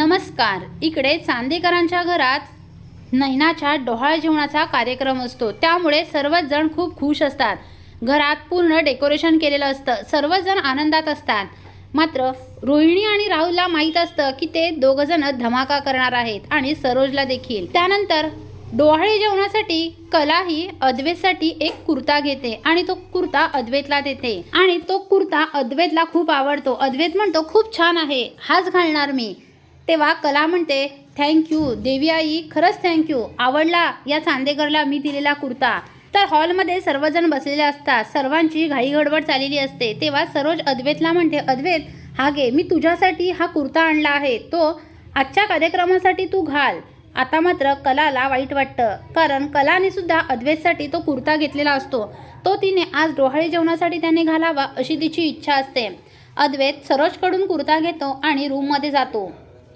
नमस्कार. इकडे चांदेकरांच्या घरात नैनाच्या डोहाळ जेवणाचा कार्यक्रम असतो. त्यामुळे सर्वच जण खूप खुश असतात. घरात पूर्ण डेकोरेशन केलेलं असतं. सर्वच जण आनंदात असतात. मात्र रोहिणी आणि राहुलला माहीत असतं की ते दोघंजण धमाका करणार आहेत आणि सरोजला देखील. त्यानंतर डोहाळे जेवणासाठी कला ही अद्वेतसाठी एक कुर्ता घेते आणि तो कुर्ता अद्वैतला देते. आणि तो कुर्ता अद्वैतला खूप आवडतो. अद्वैत म्हणतो खूप छान आहे. हाच घालणार मी. तेव्हा कला म्हणते थँक्यू देवी आई खरंच थँक्यू आवडला या चांदेकरला मी दिलेला कुर्ता. तर हॉलमध्ये सर्वजण बसलेले असतात. सर्वांची घाईगडबड चाललेली असते. तेव्हा सरोज अद्वैतला म्हणते अद्वैत हा गे मी तुझ्यासाठी हा कुर्ता आणला आहे. तो आजच्या कार्यक्रमासाठी तू घाल. आता मात्र कलाला वाईट वाटतं. कारण कलाने सुद्धा अद्वैतसाठी तो कुर्ता घेतलेला असतो. तो तिने आज डोहाळे जेवणासाठी त्याने घालावा अशी तिची इच्छा असते. अद्वैत सरोजकडून कुर्ता घेतो आणि रूममध्ये जातो.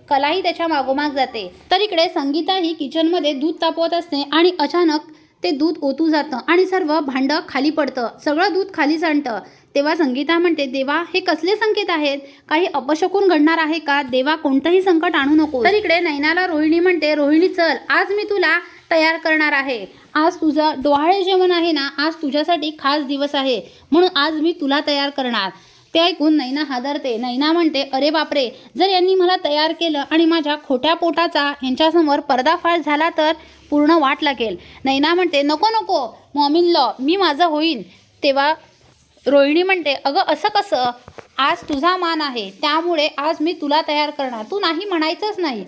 कलाही त्याच्या मागोमाग जाते. तर इकडे संगीता ही किचनमध्ये दूध तापवत असते आणि अचानक ते दूध ओतू जातं आणि सर्व भांडं खाली पडतं. सगळं दूध खाली सांडतं तेव्हा संगीता म्हणते देवा हे कसले संकेत आहेत? काही अपशकून घडणार आहे का? देवा कोणतंही संकट आणू नको तर इकडे नैनाला रोहिणी म्हणते रोहिणी चल आज मी तुला तयार करणार आहे. आज तुझं डोहाळे जेवण आहे ना आज तुझ्यासाठी खास दिवस आहे. म्हणून आज मी तुला तयार करणार. ते ऐकून नैना हादरते. नैना म्हणते अरे बापरे जर यांनी मला तयार केलं आणि माझ्या खोट्या पोटाचा यांच्यासमोर पर्दाफाश झाला तर पूर्ण वाट लागेल. नैना म्हणते नको नको मॉमिन लॉ मी माझं होईन. तेव्हा रोहिणी म्हणते अगं असं कसं? आज तुझा मान आहे त्यामुळे आज मी तुला तयार करणार. तू नाही म्हणायचंच नाही.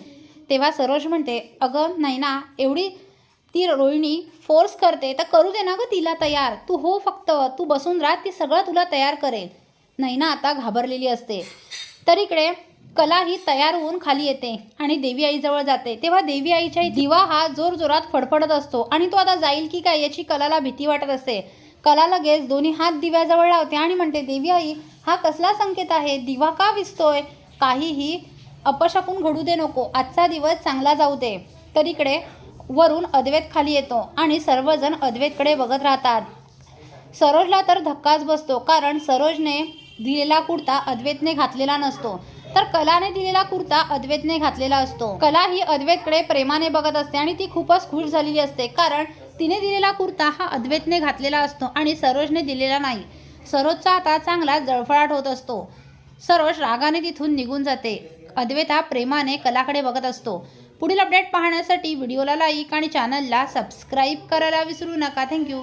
तेव्हा सरोज म्हणते अगं नैना एवढी ती रोहिणी फोर्स करते तर करू दे ना गं तिला तयार. तू हो फक्त तू बसून राहा ती सगळं तुला तयार करेल. नैना आता घाबरलेली असते. तर इकडे कला ही तयार होऊन खाली येते आणि देवी आईजवळ जाते. तेव्हा देवी आईच्या दिवा हा जोरजोरात फडफडत असतो आणि तो आता जाईल की काय याची कलाला भीती वाटत असते. कला लगेच दोन्ही हात दिव्याजवळ लावते आणि म्हणते देवी आई हा कसला संकेत आहे? दिवा का विसतोय? काहीही अपशकून घडू दे नको. आजचा दिवस चांगला जाऊ दे. तर इकडे वरून अद्वैत खाली येतो आणि सर्वजण अद्वैतकडे बघत राहतात. सरोजला तर धक्काच बसतो कारण सरोजने दिलेला कुर्ता अद्वैतने घातलेला नसतो. तर कलाने दिलेला कुर्ता अद्वैतने घातलेला असतो. कला ही अद्वैतकडे प्रेमाने बघत असते आणि ती खूपच खुश झालेली असते. कारण तिने दिलेला कुर्ता हा अद्वैतने घातलेला असतो आणि सरोजने दिलेला नाही. सरोजचा आता चांगला जळफळाट होत असतो. सरोज रागाने तिथून निघून जाते. अद्वैता प्रेमाने कलाकडे बघत असतो. पुढील अपडेट पाहण्यासाठी व्हिडिओला लाईक आणि चॅनलला सबस्क्राईब करायला विसरू नका. थँक्यू